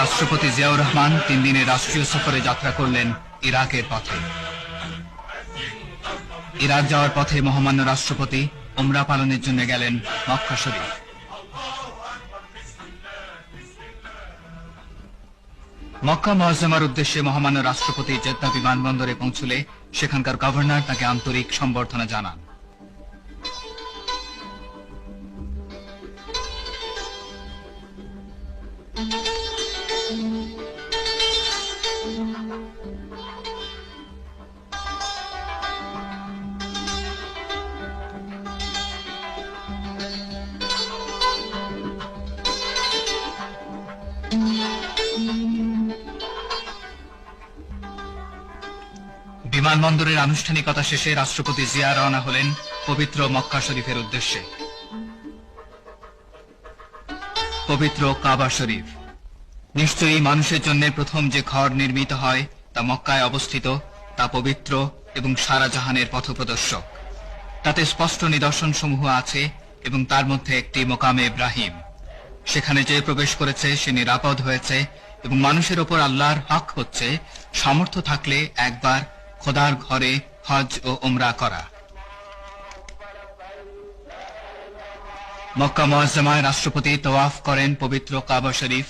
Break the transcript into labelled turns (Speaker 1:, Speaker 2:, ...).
Speaker 1: রাষ্ট্রপতি জিয়াউর রহমান তিন দিনের রাষ্ট্রীয় সফরে যাত্রা করলেন ইরাকের পথে। ইরাক যাওয়ার পথে মহামান্য রাষ্ট্রপতি ওমরা পালনের জন্য গেলেন মক্কা শরীফ। মক্কা মহজমার উদ্দেশ্যে মহামান্য রাষ্ট্রপতি জেদ্দা বিমানবন্দরে পৌঁছলে সেখানকার গভর্নর তাকে আন্তরিক সম্বর্ধনা জানান। বিমানবন্দরের আনুষ্ঠানিকতা শেষে রাষ্ট্রপতি জিয়া রওনা হলেন পবিত্র মক্কা শরীফের উদ্দেশ্যে। পবিত্র কাবা শরীফ। নিশ্চয়ই মানুষের জন্য প্রথম যে ঘর নির্মিত হয়, তা মক্কায় অবস্থিত, তা পবিত্র এবং সারা জাহানের পথপ্রদর্শক। তাতে স্পষ্ট নিদর্শন সমূহ আছে এবং তার মধ্যে একটি মোকামে ইব্রাহিম। সেখানে যে প্রবেশ করেছে, সে নিরাপদ হয়েছে এবং মানুষের ওপর আল্লাহর হক হচ্ছে সামর্থ্য থাকলে একবার খোদার ঘরে হজ ও ওমরা করা। মক্কা মুআজ্জামায় রাষ্ট্রপতি তোয়াফ করেন পবিত্র কাবা শরীফ